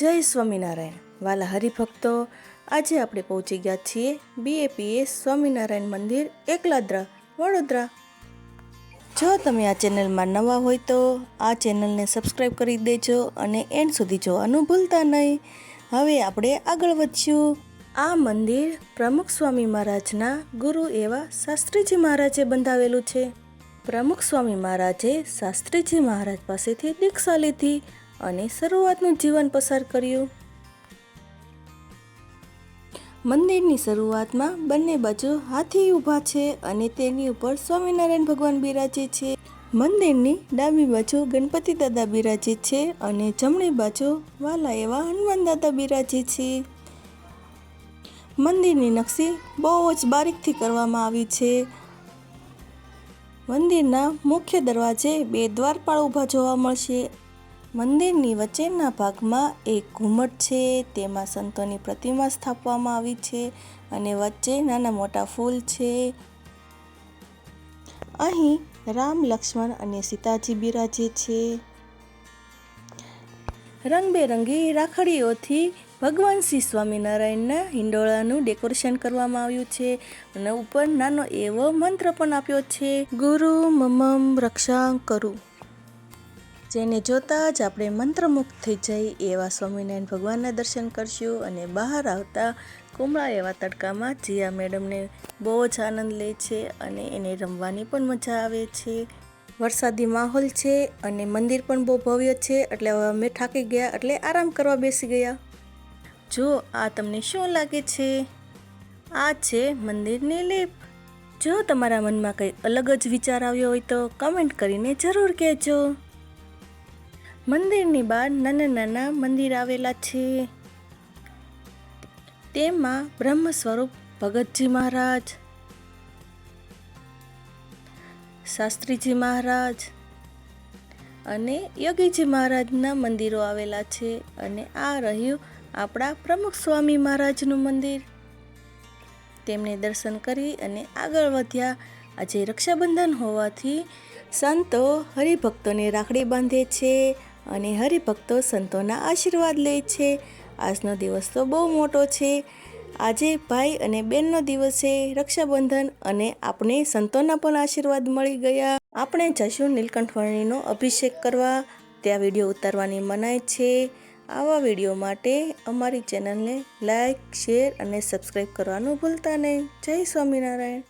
જય સ્વામિનારાયણ. વાલા હરિભક્તો, આજે આપણે પહોંચી ગયા છીએ બીએપીએ સ્વામિનારાયણ મંદિર એકલાદ્રા, વડોદરા. જો તમે આ ચેનલમાં નવા હોય તો આ ચેનલને સબસ્ક્રાઈબ કરી દેજો અને એન્ડ સુધી જોવાનું ભૂલતા નહીં. હવે આપણે આગળ વધશું. આ મંદિર પ્રમુખ સ્વામી મહારાજના ગુરુ એવા શાસ્ત્રીજી મહારાજે બંધાવેલું છે. પ્રમુખ સ્વામી મહારાજે શાસ્ત્રીજી મહારાજ પાસેથી દીક્ષા લીધી અને શરૂઆતનું જીવન પસાર કર્યું. મંદિરની શરૂઆતમાં બંને બાજુ હાથી ઊભા છે અને તેની ઉપર સ્વામિનારાયણ ભગવાન બિરાજે છે. મંદિરની ડાબી બાજુ ગણપતિ દાદા બિરાજે છે અને જમણી બાજુ વાલા એવા હનુમાન દાદા બિરાજે છે. મંદિરની નકશી બહુ જ બારીકથી કરવામાં આવી છે. મંદિરના મુખ્ય દરવાજે બે દ્વારપાળ ઊભા જોવા મળશે મંદિરની વચ્ચેના ભાગમાં એક ઘુમટ છે, તેમાં સંતોની પ્રતિમા સ્થાપવામાં આવી છે અને વચ્ચે નાના મોટા ફૂલ છે. અહીં રામ, લક્ષ્મણ અને સીતાજી બિરાજે છે. રંગબેરંગી રાખડીઓથી ભગવાન શ્રી સ્વામિનારાયણના હિંડોળાનું ડેકોરેશન કરવામાં આવ્યું છે અને ઉપર નાનો એવો મંત્ર પણ આપ્યો છે. ગુરુ મમમ રક્ષા કરું. જેને જોતાં જ આપણે મંત્રમુગ્ધ થઈ જઈ એવા સ્વામિનારાયણ ભગવાનના દર્શન કરશું અને બહાર આવતા કુમળા એવા તડકામાં જીયા મેડમને બહુ જ આનંદ લે છે અને એને રમવાની પણ મજા આવે છે. વરસાદી માહોલ છે અને મંદિર પણ બહુ ભવ્ય છે એટલે હવે અમે થાકી ગયા એટલે આરામ કરવા બેસી ગયા. જો આ તમને શું લાગે છે? આ છે મંદિરની લીપ. જો તમારા મનમાં કંઈ અલગ જ વિચાર આવ્યો હોય તો કમેન્ટ કરીને જરૂર કહેજો. મંદિરની બહાર નાના નાના મંદિર આવેલા છે. તેમાં બ્રહ્મ સ્વરૂપ ભગતજી મહારાજ, શાસ્ત્રીજી મહારાજ અને યોગીજી મહારાજના મંદિરો આવેલા છે અને આ રહ્યું આપણા પ્રમુખ સ્વામી મહારાજનું મંદિર. તેમને દર્શન કરી અને આગળ વધ્યા. આજે રક્ષાબંધન હોવાથી સંતો હરિભક્તોને રાખડી બાંધે છે. અને હરિભક્તો સંતોના આશીર્વાદ લે છે. આજનો દિવસ તો બહુ મોટો છે. આજે ભાઈ અને બહેનનો દિવસ છે, રક્ષાબંધન અને આપણે સંતોના પણ આશીર્વાદ મળી ગયા. આપણે જશું નીલકંઠવર્ણીનો અભિષેક કરવા. ત્યાં વીડિયો ઉતારવાની મનાય છે. આવા વીડિયો માટે અમારી ચેનલને લાઈક, શેર અને સબસ્ક્રાઈબ કરવાનું ભૂલતા નહીં. જય સ્વામિનારાયણ.